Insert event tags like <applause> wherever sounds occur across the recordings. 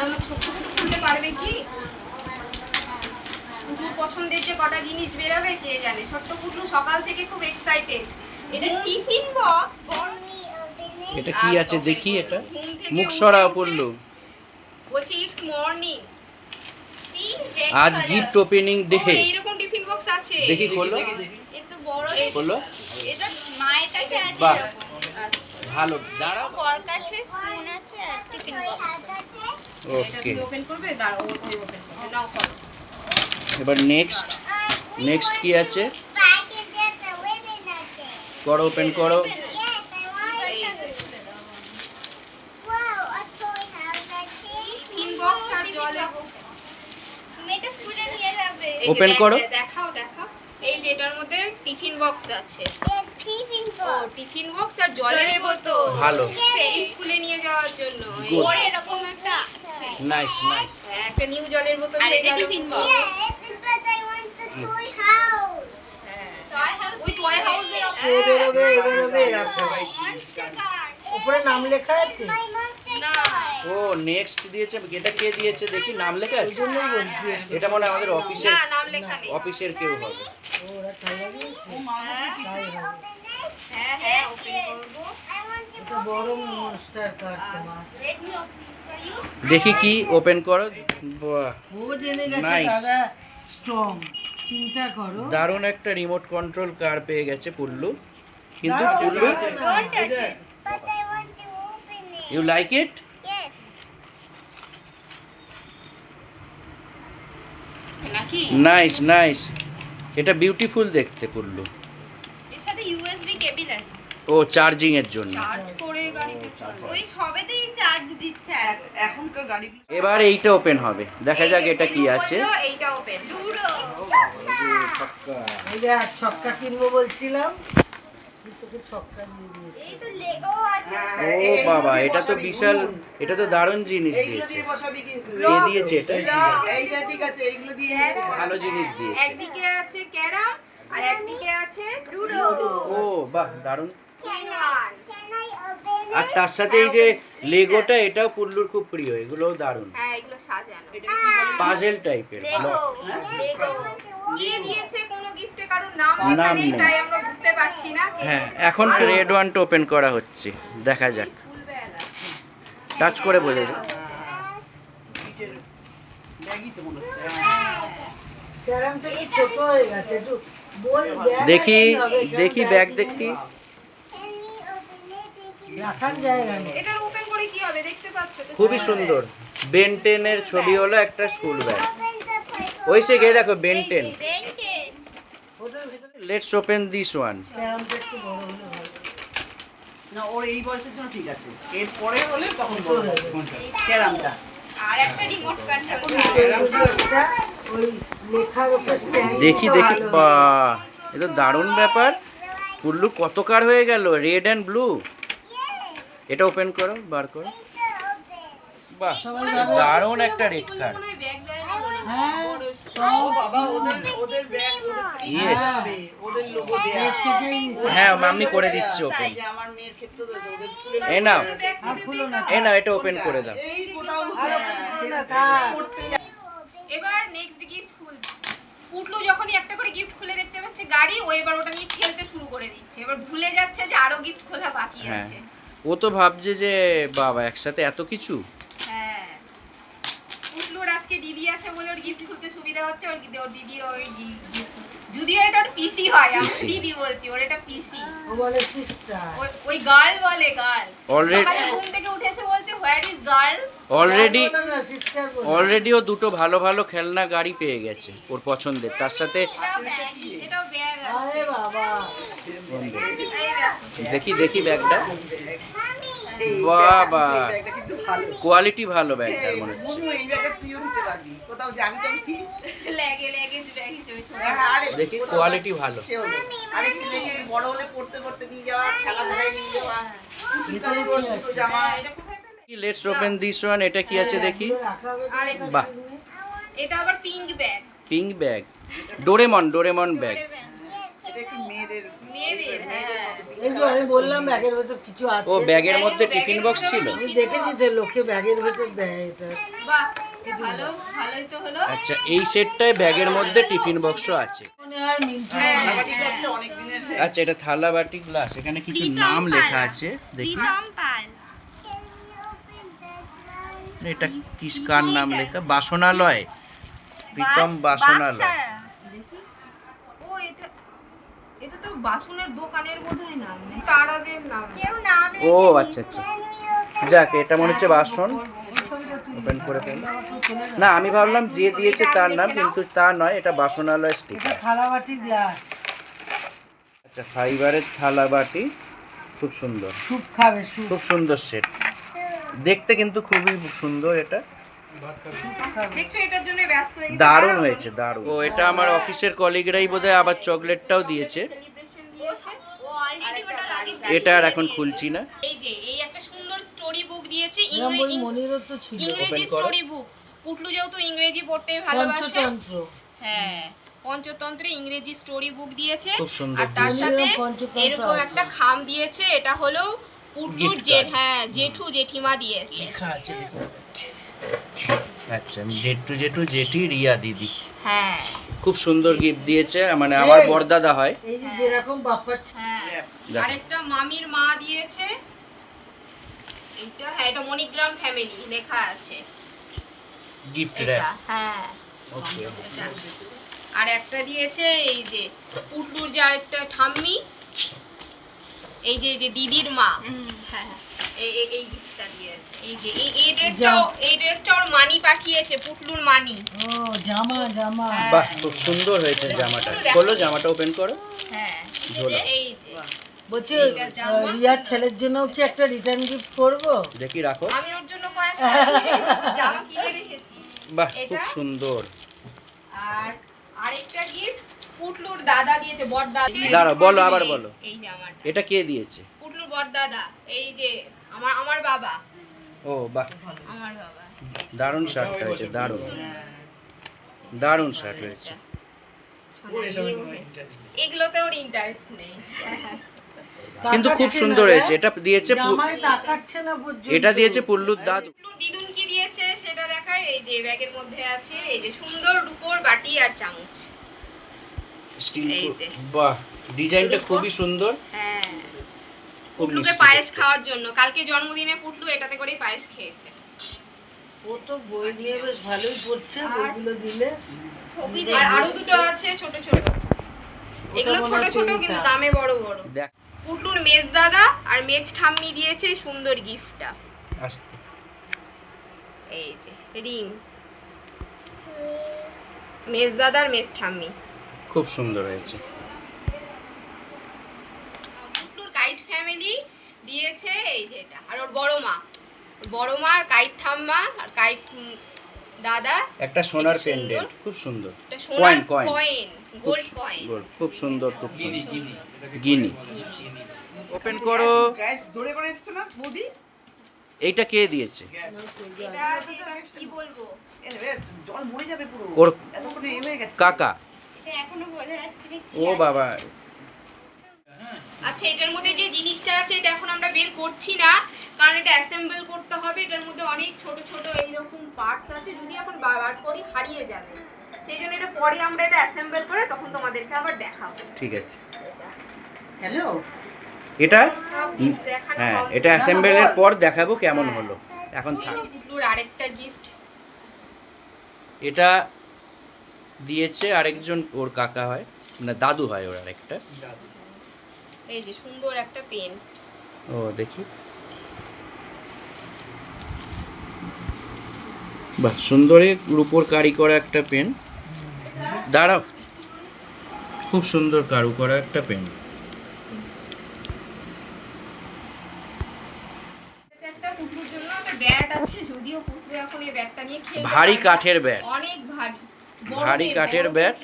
তাহলে ছোট্ট ছোট খুলতে পারবে কি? পুটু পছন্দের যে কটা জিনিস বেরাবে কে জানে? ছোট্ট পুটু সকাল থেকে খুব এক্সাইটেড এটা টিফিন বক্স এটা কি আছে দেখি এটা? মুখ সরা পড়ল। বলছি ইটস মর্নিং আজ গিফট ওপেনিং ডে এইরকম টিফিন বক্স আছে। দেখি খোলো। এত বড় খোলো। এটা মায়ের কাছে আছে বাহ। ভালো। দাঁড়াও। ওর কাছে স্পুন আছে আর টিফিন বক্স ওকে ওপেন করবে দাঁড়াও ওই ওপেন করবে। নাও করো। এবার নেক্সট নেক্সট কি আছে? করো ওপেন করো। টিফিন বক্স আর জলের তুমি এটা স্কুলে নিয়ে যাবে। Open করো। দেখাও দেখাও। এই যে এটার মধ্যে টিফিন বক্স আছে। ও টিফিন বক্স আর জলের বোতল। ভালো। সেই স্কুলে নিয়ে যাওয়ার জন্য. এরকম নাইস নাইস হ্যাঁ, একটা নিউ জলের বোতল আর এটা টিফিন বক্স হ্যাঁ। উপরে নাম লেখা আছে? ও নেক্সট দিয়েছে এটা কে দিয়েছে? দেখি নাম লেখা আছে? এটা মনে হয় আমাদের অফিসের না নাম লেখা নেই। অফিসের কেউ হবে। হ্যাঁ। হ্যাঁ হ্যাঁ ওপেন করব। দেখি কি ওপেন করো। বাহ ও জেনে গেছে Nice. দাদা স্ট্রং চিন্তা করো দারুণ একটা রিমোট কন্ট্রোল কার পেয়ে গেছে পুল্লু কিন্তু Pullu. You like it nice nice এটা বিউটিফুল দেখতে পুল্লু এর সাথে ইউএসবি কেবিল আছে ও চার্জিং এর জন্য। চার্জ করে গাড়িতে চালাবে। ওই সবেতেই চার্জ দিচ্ছে। এখনকার গাড়ি এবার এইটা ওপেন হবে। দেখা যাক এটা কি আছে। এইটা ওপেন। ডুডো এই যে ছক্কা কিনবো বলছিলাম। তোকে ছক্কা দিয়ে দিয়েছি। এই তো লেগো আছে। ও বাবা এটা তো বিশাল এটা তো দারুণ জিনিস দিয়েছে। দিয়ে বসাবি কিন্তু। কে দিয়েছে এটা? ঠিক আছে এইগুলো দিয়ে ভালো জিনিস দিয়েছে। একদিকে আছে ক্যারাম আর একদিকে আছে ডুডো ও বাহ দারুণ। আর তার সাথে এই যে লেগোটা এটাও পুল্লুর খুব প্রিয় এগুলোও দারুণ। হ্যাঁ এগুলো সাজানো। পাজেল টাইপের নাম নেই হ্যাঁ এখন রেড ওয়ানটা ওপেন করা হচ্ছে। দেখা যাক। টাচ করে বোঝা ব্যাগ দেখি দেখি ব্যাগ দেখি। রাখার জায়গা নেই। এটার ওপেন করে কি হবে? দেখতে পাচ্ছ তো খুবই সুন্দর। বেনটেনের ছবি হলো একটা স্কুল ব্যাগ ওই সে গিয়ে দেখো Ben Ten. Let's open this one না ওর এই বয়সের জন্য ঠিক আছে। হলে তখন। ক্যারামটা। দেখি দেখি বা এ তো দারুণ ব্যাপার। পুল্লু কত কার হয়ে গেল? রেড অ্যান্ড ব্লু এটা ওপেন করো বার করো। বাহ দারুণ একটা রেড কার হ্যাঁ ও বাবা ওদের ওদের ব্যাগ ওদের থেকেই Yes. হবে, ওদের লোগো দেয়া ব্যাগ থেকেই নিতে হ্যাঁ মাম্মি করে দিচ্ছে ওপেন যে আমার মেয়ের ক্ষেত্রে তো ওদের স্কুলে এ নাও। এ নাও এটা ওপেন করে দাও। কার? এবার নেক্সট গিফট খুল পুটলু যখনই একটা করে গিফট খুলে দেখতে পাচ্ছে গাড়ি ও এবার ওটা নিয়ে খেলতে শুরু করে দিচ্ছে। এবার ভুলে যাচ্ছে যে আরও গিফট খোলা বাকি হ্যাঁ। আছে। ও তো ভাবছে যে বাবা একসাথে এত কিছু? হ্যাঁ। পুটলুর আজকে দিদি আছে বলে ওর গিফট খুলতে সুবিধা হচ্ছে ওর দিদি ওর দিদি ওই যদিও এটা ওর পিসি হয় আমি দিদি বলছি ওর এটা পিসি। ও বলে সিস্টার ওই ওই গার্ল বলে গার্ল Already- ঘুম থেকে উঠেছে বলছে where is girl already already ও দুটো ভালো ভালো খেলনা গাড়ি পেয়ে গেছে ওর পছন্দের। তার সাথে এটাও ব্যাগ এটাও ব্যাগ আরে বাবা। দেখি দেখি ব্যাগটা বাবা। কোয়ালিটি ভালো। ব্যাগটার মনে হচ্ছে। মনু, হিসেবে ছোট। আরে দেখি কোয়ালিটি ভালো? লেটস ওপেন দিস ওয়ান এটা কি আছে? দেখি? বাহ। এটা আবার pink bag pink bag Doraemon Doraemon bag মেয়েদের হ্যাঁ। এই যে আমি বললাম ব্যাগের ভেতর কিছু ও ব্যাগের মধ্যে টিফিন বক্স ছিল? আমি দেখেছি তো লোকে ব্যাগের ভেতর দেয় এটা। বাহ ভালো ভালোই তো হলো। আচ্ছা এই সেটটায় ব্যাগের মধ্যে টিফিন বক্সও আছে। মনে হয় হ্যাঁ, আচ্ছা এটা থালা বাটি গ্লাস। এখানে কিছু নাম লেখা আছে দেখি। এটা কিস কার নাম লেখা? বাসনালয়। প্রীতম বাসনালয়। এটা তো বাসনের দোকানের বোধহয় নাম নেই তারাদের নাম। কেউ নাম ও আচ্ছা আচ্ছা। যাক এটা মনে হচ্ছে বাসন। ওপেন করে ফেল। না আমি ভাবলাম যে দিয়েছে তার নাম কিন্তু তা নয় এটা বাসনালয় স্টিকার আচ্ছা ফাইবারের থালা বাটি খুব সুন্দর। স্যুপ খাবে খুব সুন্দর সেট দেখতে কিন্তু খুবই সুন্দর এটা। দেখছ এটার জন্য ব্যস্ত হয়ে গেছে। দারুণ হয়েছে দারুণ। ও এটা আমার অফিসের কলিগরাই বোধহয় আবার চকলেটটাও দিয়েছে। এটা আর এখন খুলছি না। এই যে এই একটা সুন্দর স্টোরি বুক দিয়েছে ইংরেজি মনিরও তো ছিল। ইংরেজি স্টোরি বুক পুটলু যেহেতু ইংরেজি পড়তে ভালোবাসে। পঞ্চতন্ত্র। হ্যাঁ পঞ্চতন্ত্রে ইংরেজি স্টোরি বুক দিয়েছে। খুব সুন্দর আর তার সাথে এরকম একটা খাম দিয়েছে এটা হলো পুটলুর জেঠ হ্যাঁ জেঠু জেঠিমা দিয়েছে। আচ্ছা জেঠু জেঠু জেঠি রিয়া দিদি হ্যাঁ। খুব সুন্দর গিফট দিয়েছে মানে আমার। বরদাদা হয়। এই যে যেরকম বাপ্পার হ্যাঁ। আরেকটা মামির মা দিয়েছে। এইটা হ্যাঁ এটা মণিগ্রাম ফ্যামিলি লেখা আছে। গিফট র্যাপ হ্যাঁ। ওকে আর একটা দিয়েছে এই যে পুটলুর যে আরেকটা ঠাম্মি। এই যে এই যে দিদির মা। হ্যাঁ হ্যাঁ। এই এই- এই গিফটটা এই যে এই এই ড্রেসটা এই ড্রেসটা ওর মানি পাঠিয়েছে পুটলুর মানি। ও জামা জামা। হ্যাঁ। বাহ খুব সুন্দর হয়েছে জামাটা। খোলো জামাটা ওপেন করো। হ্যাঁ ঝোলা। এই যে। বলছে এইটা জামা। আহ, রিয়ার ছেলের জন্যও কি একটা রিটার্ন গিফট করব? দেখি রাখো। আমি ওর জন্য কয়েকটা জামা কিনে রেখেছি। <laughs> বাহ খুব সুন্দর। আর আরেকটা গিফট পুটলুর দাদা দিয়েছে বড় দাদা দাঁড়াও, বলো, আবার বলো। এই জামাটা। এটা কে দিয়েছে? পুটলুর বড় দাদা এই যে আমার আমার বাবা। ও বাহ। আমার বাবা। দারুণ শার্টটা হয়েছে দারুণ। দারুণ শার্ট হয়েছে। এগুলোতে ওর ইন্টারেস্ট নেই। কিন্তু খুব সুন্দর হয়েছে। এটা দিয়েছে এটা দিয়েছে পুল্লুর দাদু। দিদুন কি দিয়েছে সেটা দেখায়। এই যে ব্যাগের মধ্যে আছে এই যে সুন্দর রূপোর বাটি আর চামচ। স্টিল এই যে। বাহ। ডিজাইনটা খুবই সুন্দর। হ্যাঁ। পুটলুকে মিষ্টি পায়েস খাওয়ার জন্য। কালকে জন্মদিনে পুটলু এটাতে করেই পায়েস খেয়েছে। ও তো বই নিয়ে বেশ ভালোই পড়ছে বইগুলো দিলে। ছবি আর আরও দুটো আছে ছোট ছোট। এগুলো ছোট ছোট কিন্তু দামে বড় বড়। দেখ। পুটলুর মেজ দাদা আর মেজ ঠাম্মি দিয়েছে সুন্দর গিফটটা। আসতে। এই যে রিং। মেজ দাদা আর মেজ ঠাম্মি। খুব সুন্দর হয়েছে পুটলুর কাইট ফ্যামিলি দিয়েছে এই যে এটা। আর ওর বড় মা। বড় মা আর কাইট ঠাম্মা আর কাইট দাদা। একটা সোনার পেন্ডেন্ট খুব সুন্দর। Coin coin coin gold coin খুব সুন্দর খুব সুন্দর। গিনি। ওপেন করো। গ্যাস জোরে করে এসছো না বৌদি? এইটা কে দিয়েছে? এটা কি বলব? জল মরে যাবে পুরো। ওর এতক্ষণে এ গেছে। কাকা। এখনও বোঝা যাচ্ছে। ও বাবা। আচ্ছা এটার মধ্যে যে জিনিসটা আছে এটা এখন আমরা বের করছি না কারণ এটা অ্যাসেম্বল করতে হবে। এটার মধ্যে অনেক ছোট ছোট এইরকম পার্টস আছে যদি এখন বার করি হারিয়ে যাবে। সেই জন্য এটা পরে আমরা এটা অ্যাসেম্বল করে তখন তোমাদেরকে আবার দেখাবো। ঠিক আছে। হ্যালো এটা? হ্যাঁ এটা অ্যাসেম্বলের পর দেখাবো কেমন হলো। এখন থাক। আরেকটা গিফট এটা দিয়েছে আরেকজন ওর কাকা হয় না দাদু হয় ওর আরেকটা। এই যে সুন্দর একটা পেন। ও দেখি। বাহ সুন্দর রূপোর কারি করা একটা পেন। দাঁড়াও। খুব সুন্দর কারু করা একটা পেন। একটা পুটলুর জন্য একটা ব্যাট আছে যদিও পুটলু এখন এই ব্যাটটা নিয়ে খেলতে ভারী কাঠের ব্যাট। অনেক ভারী। ভারী কাঠের ব্যাট।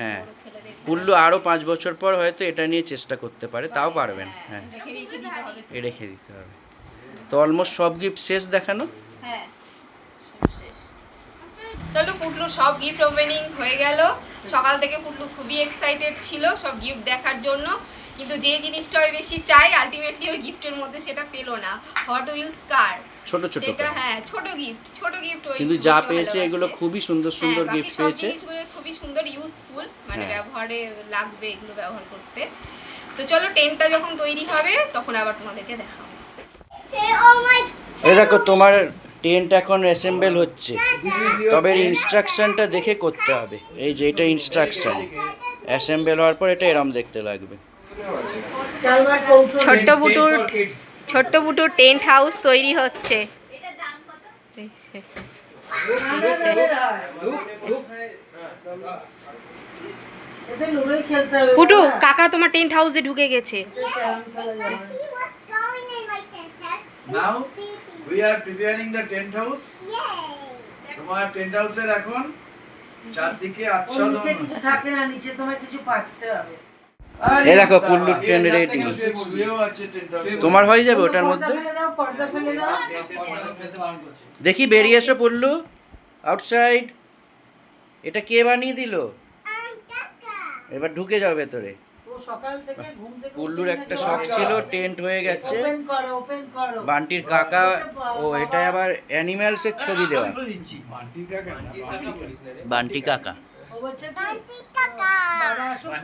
হ্যাঁ। বড় ছেলেদের পুল্লু আরও পাঁচ বছর পর হয়তো এটা নিয়ে চেষ্টা করতে পারে তাও পারবেন হ্যাঁ রেখে রেখে দিতে হবে এ রেখে দিতে হবে। তো অলমোস্ট সব গিফট শেষ দেখানো? হ্যাঁ চলো পুটলুর সব গিফট ওপেনিং হয়ে গেল। সকাল থেকে পুটলু খুবই এক্সাইটেড ছিল সব গিফট দেখার জন্য। কিন্তু যে জিনিসটা ওই বেশি চাই আলটিমেটলি ওই গিফটের মধ্যে সেটা পেল না। হট উইলস কার ছোট ছোট হ্যাঁ ছোট গিফট ছোট গিফট ওই কিন্তু যা পেয়েছে এগুলো খুবই সুন্দর হ্যাঁ, সুন্দর গিফট পেয়েছে। জিনিসগুলো খুবই সুন্দর ইউজফুল মানে হ্যাঁ। ব্যবহারে লাগবে এগুলো ব্যবহার করতে। তো চলো টেন্টটা যখন তৈরি হবে তখন আবার তোমাদেরকে দেখাবো। এই দেখো তোমার টেন্ট এখন অ্যাসেম্বল হচ্ছে। তবে ইনস্ট্রাকশনটা দেখে করতে হবে। এই যে এটা ইনস্ট্রাকশন অ্যাসেম্বল হওয়ার পর এটা এরম দেখতে লাগবে। ছোট্ট বুটুর ছোট্ট বুটুর টেন্ট হাউস তৈরি হচ্ছে। পুটু কাকা তোমার টেন্ট হাউসে ঢুকে গেছে। Now we are preparing the tent house. তোমার টেন্ট হাউসের এখন চারদিকে কিছু থাকে না নিচে তোমায় কিছু পাততে হবে। এই দেখো, কুল্লুর tent house। তোমার হয়ে যাবে ওটার মধ্যে? দেখি বেরিয়ে এসো পড়লু আউটসাইড এটা কে বানিয়ে দিল? এবার ঢুকে যাও ভেতরে। ও সকাল থেকে ঘুম থেকে পুল্লুর একটা শখ ছিল টেন্ট হয়ে গেছে। ওপেন করো ওপেন করো। বান্টির কাকা ও এটা আবার অ্যানিম্যালস ছবি দেওয়া। বান্টি কাকা।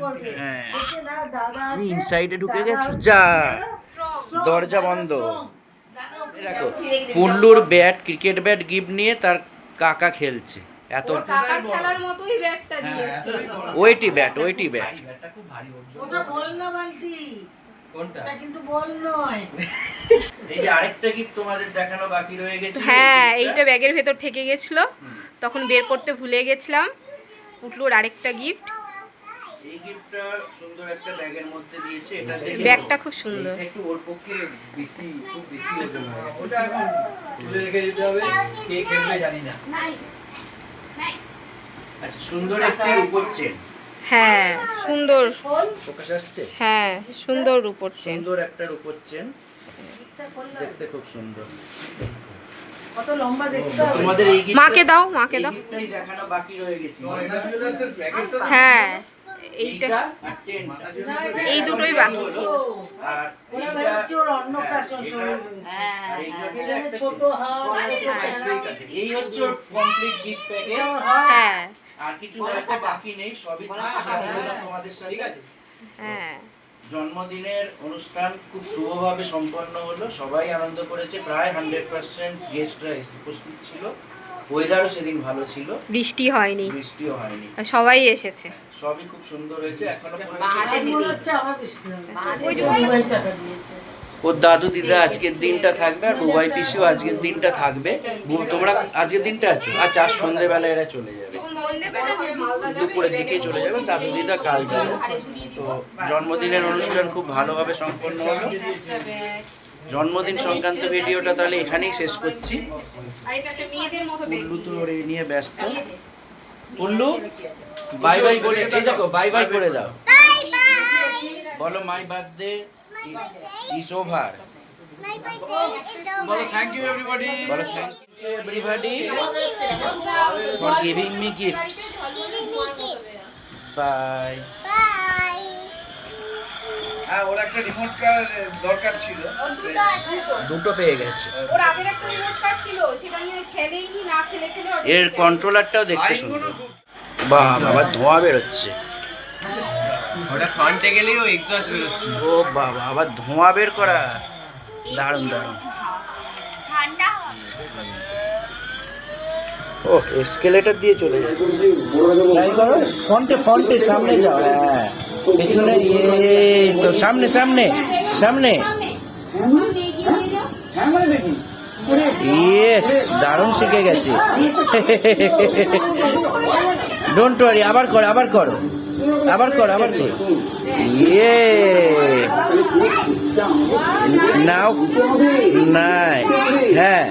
করবে। হ্যাঁ। বলছে না দাদা তুমি আছে, ইনসাইডে ঢুকে গেছো? যা। দরজা বন্ধ। দেখো পুল্লুর ব্যাট ক্রিকেট ব্যাট গিফট নিয়ে তার কাকা খেলছে। এত খেলার মতোই ব্যাটটা দিয়েছে। ওইটি ব্যাট ওইটি ব্যাট ওটা বল না বান্টি ওটা কিন্তু বল নয়। এই যে আরেকটা গিফট তোমাদের দেখানো বাকি রয়ে গেছে। হ্যাঁ এইটা ব্যাগের ভেতর থেকে গেছিল। তখন বের করতে ভুলে গেছিলাম। পুটলুর আরেকটা গিফট এই গিফটটা সুন্দর একটা ব্যাগের মধ্যে দিয়েছে। এটা দেখে ব্যাগটা খুব সুন্দর। একটু ওর পক্ষে বেশি খুব বেশি ওজন ওটা এখন তুলে রেখে দিতে হবে কে খেলবে জানি না। আচ্ছা সুন্দর একটি উপর চেন হ্যাঁ সুন্দর। ফোকাস আসছে? হ্যাঁ সুন্দর উপর চেন সুন্দর একটা উপর চেন দেখতে খুব সুন্দর। মাকে দাও মাকে দাও। giftটাই দেখানো বাকি রয়ে গেছে। ময়না জুয়েলার্সের প্যাকেট তো হ্যাঁ এইটা। এই দুটোই বাকি ছিল। আর হ্যাঁ, আর হ্যাঁ। ঠিক আছে। প্যাকেজ হ্যাঁ। কিছু বাকি নেই সবই তোমাদের সাথে। হ্যাঁ। জন্মদিনের অনুষ্ঠান খুব শুভভাবে সম্পন্ন হলো। সবাই আনন্দ করেছে। প্রায় হান্ড্রেড পার্সেন্ট গেস্টরা উপস্থিত ছিল। ওয়েদারও সেদিন ভালো ছিল। বৃষ্টি হয়নি। বৃষ্টিও হয়নি। সবাই এসেছে। সবই খুব সুন্দর হয়েছে। এখনও। ওর দাদু দিদা আজকের দিনটা থাকবে আর বুবাই পিসিও আজকের দিনটা থাকবে। তোমরা আজকের দিনটা আছো? আর চার সন্ধ্যেবেলা এরা চলে যাবে। দুপুরের দিকেই চলে যাবে দাদু দিদা কাল যাবে। তো জন্মদিনের অনুষ্ঠান খুব ভালোভাবে সম্পন্ন হলো। জন্মদিন সংক্রান্ত ভিডিওটা তাহলে এখানেই শেষ করছি। পুল্লু তো নিয়ে ব্যস্ত। পুল্লু বাই বাই বলে এই দেখো বাই বাই করে দাও। বলো মাই বার্থডে ইজ ওভার বলো থ্যাংক ইউ এভরিবডি বলো thank you everybody for giving me gift bye হ্যাঁ ওর একটা রিমোট কার দরকার ছিল। দুটো পেয়ে গেছে। ওর আগের একটা রিমোট কার ছিল সেটা নিয়ে খেলেইনি না খেলে খেলে এর কন্ট্রোলারটাও দেখতে সুন্দর। বাহ বাবা ধোঁয়া বেরোচ্ছে। ওটা ফ্রন্টে গেলেই ও এক্সস্ট বেরোচ্ছে। ও বাবা আবার ধোঁয়া বের করা। দারুণ দারুণ। ও এসকেলেটর দিয়ে চলে ট্রাই করো ফ্রন্টে ফ্রন্টে সামনে যাও হ্যাঁ। পেছনে এই তো সামনে সামনে সামনে। ইয়েস দারুণ শিখে গেছে। ডোন্ট ওয়ারি আবার কর আবার করো। আবার কর আবার কর। ইয়ে নাও নাই হ্যাঁ